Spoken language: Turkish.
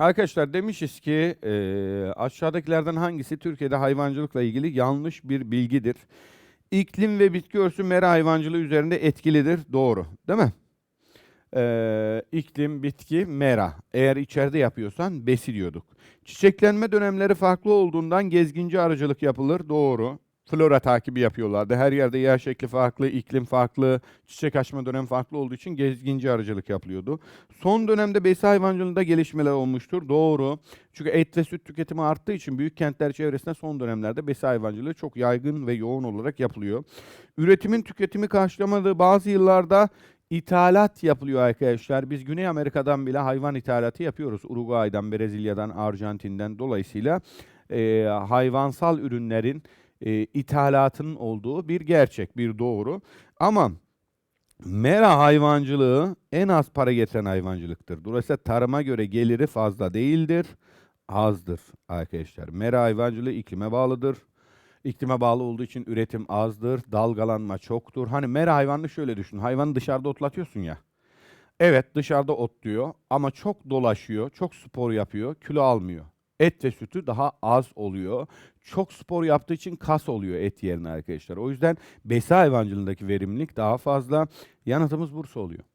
Arkadaşlar demişiz ki e, aşağıdakilerden hangisi Türkiye'de hayvancılıkla ilgili yanlış bir bilgidir? İklim ve bitki örtüsü mera hayvancılığı üzerinde etkilidir. Doğru. Değil mi? Ee, iklim, bitki, mera. Eğer içeride yapıyorsan besi diyorduk. Çiçeklenme dönemleri farklı olduğundan gezginci arıcılık yapılır. Doğru. Flora takibi yapıyorlardı. Her yerde yer şekli farklı, iklim farklı, çiçek açma dönemi farklı olduğu için gezginci arıcılık yapılıyordu. Son dönemde besi hayvancılığında gelişmeler olmuştur. Doğru. Çünkü et ve süt tüketimi arttığı için büyük kentler çevresinde son dönemlerde besi hayvancılığı çok yaygın ve yoğun olarak yapılıyor. Üretimin tüketimi karşılamadığı bazı yıllarda İthalat yapılıyor arkadaşlar. Biz Güney Amerika'dan bile hayvan ithalatı yapıyoruz. Uruguay'dan, Brezilya'dan, Arjantin'den. Dolayısıyla e, hayvansal ürünlerin e, ithalatının olduğu bir gerçek, bir doğru. Ama mera hayvancılığı en az para getiren hayvancılıktır. Dolayısıyla tarıma göre geliri fazla değildir, azdır arkadaşlar. Mera hayvancılığı iklime bağlıdır. İklime bağlı olduğu için üretim azdır, dalgalanma çoktur. Hani mera hayvanını şöyle düşün. Hayvanı dışarıda otlatıyorsun ya. Evet dışarıda otluyor ama çok dolaşıyor, çok spor yapıyor, kilo almıyor. Et ve sütü daha az oluyor. Çok spor yaptığı için kas oluyor et yerine arkadaşlar. O yüzden besi hayvancılığındaki verimlilik daha fazla. Yanıtımız Bursa oluyor.